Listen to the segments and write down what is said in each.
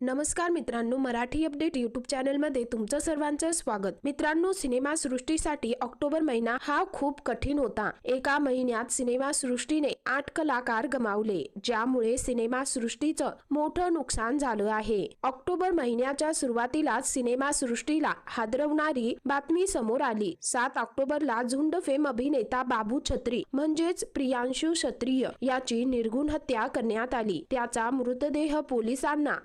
नमस्कार मित्रांनो Marathi update YouTube चॅनलमध्ये तुमचं सर्वांचं स्वागत. मित्रांनो सिनेमा सृष्टीसाठी ऑक्टोबर महिना हा खूप कठीण होता. एका महिन्यात सिनेमा सृष्टीने आठ कलाकार गमावले ज्यामुळे सिनेमा सृष्टीचं मोठं नुकसान झालं आहे. ऑक्टोबर महिन्याच्या सुरुवातीलाच सिनेमा सृष्टीला हादरवणारी बातमी समोर आली. सात ऑक्टोबरला झुंड फेम अभिनेता बाबू छत्री म्हणजेच प्रियांशु क्षत्रिय याची निर्गुण हत्या करण्यात आली. त्याचा मृतदेह पोलिसांना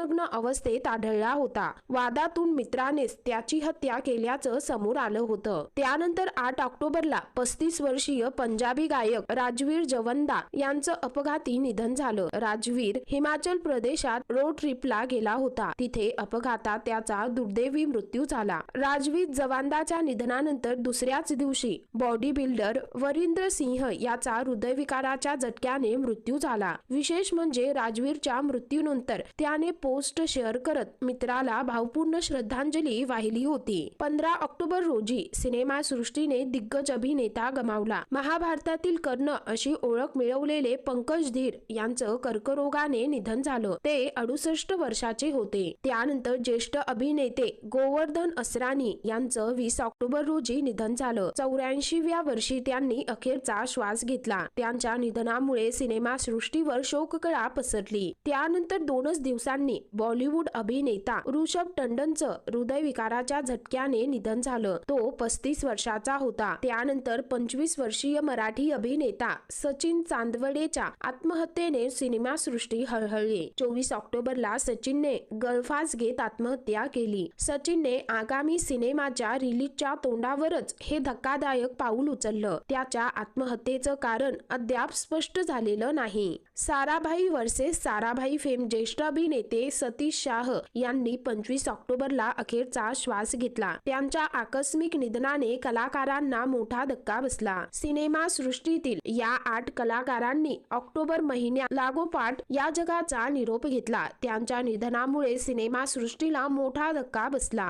अर्धनग्न अवस्थेत आढळला होता. वादातून मित्रानेच त्याची हत्या केल्याचं समोर आलं होतं. त्यानंतर आठ ऑक्टोबरला पस्तीस वर्षीय पंजाबी गायक राजवीर जवंदा यांचं अपघाती निधन झालं. राजवीर हिमाचल प्रदेशात रोड ट्रिपला गेला होता. तिथे अपघातात त्याचा दुर्दैवी मृत्यू झाला. राजवीर जवांदाच्या निधनानंतर दुसऱ्याच दिवशी बॉडी बिल्डर वरिंद्र सिंह याचा हृदयविकाराच्या झटक्याने मृत्यू झाला. विशेष म्हणजे राजवीरच्या मृत्यूनंतर त्याने पोस्ट शेअर करत मित्राला भावपूर्ण श्रद्धांजली वाहिली होती. पंधरा ऑक्टोबर रोजी सिनेमा सृष्टीने दिग्गज अभिनेता गमावला. महाभारतातील कर्ण अशी ओळख मिळवलेले पंकज धीर यांचं कर्करोगाने निधन झालं. ते अडुसष्ट वर्षाचे होते. त्यानंतर ज्येष्ठ अभिनेते गोवर्धन असरानी यांचं वीस ऑक्टोबर रोजी निधन झालं. चौऱ्याऐंशीव्या वर्षी त्यांनी अखेरचा श्वास घेतला. त्यांच्या निधनामुळे सिनेमा सृष्टीवर शोककळा पसरली. त्यानंतर दोनच दिवसांनी बॉलिवूड अभिनेता ऋषभ टंडनचं हृदयविकाराच्या झटक्याने निधन झालं. तो पस्तीस वर्षाचा होता. त्यानंतर पंचवीस वर्षीय मराठी अभिनेता सचिन चांदवडेच्या आत्महत्येने सिनेमा सृष्टी हळहळली. चोवीस ऑक्टोबरला सचिनने गळफास घेत आत्महत्या केली. सचिनने आगामी सिनेमाच्या रिलीजच्या तोंडावरच हे धक्कादायक पाऊल उचललं. त्याच्या आत्महत्येचं कारण अद्याप स्पष्ट झालेलं नाही. साराभाई वर्सेस साराभाई फेम ज्येष्ठ अभिनेते सतीश शाह यांनी पंचवीस ऑक्टोबरला अखेरचा श्वास घेतला. त्यांच्या आकस्मिक निधनाने कलाकारांना मोठा धक्का बसला. सिनेमा सृष्टीतील या आठ कलाकारांनी ऑक्टोबर महिन्या लागोपाठ या जगाचा निरोप घेतला. त्यांच्या निधनामुळे सिनेमा सृष्टीला मोठा धक्का बसला.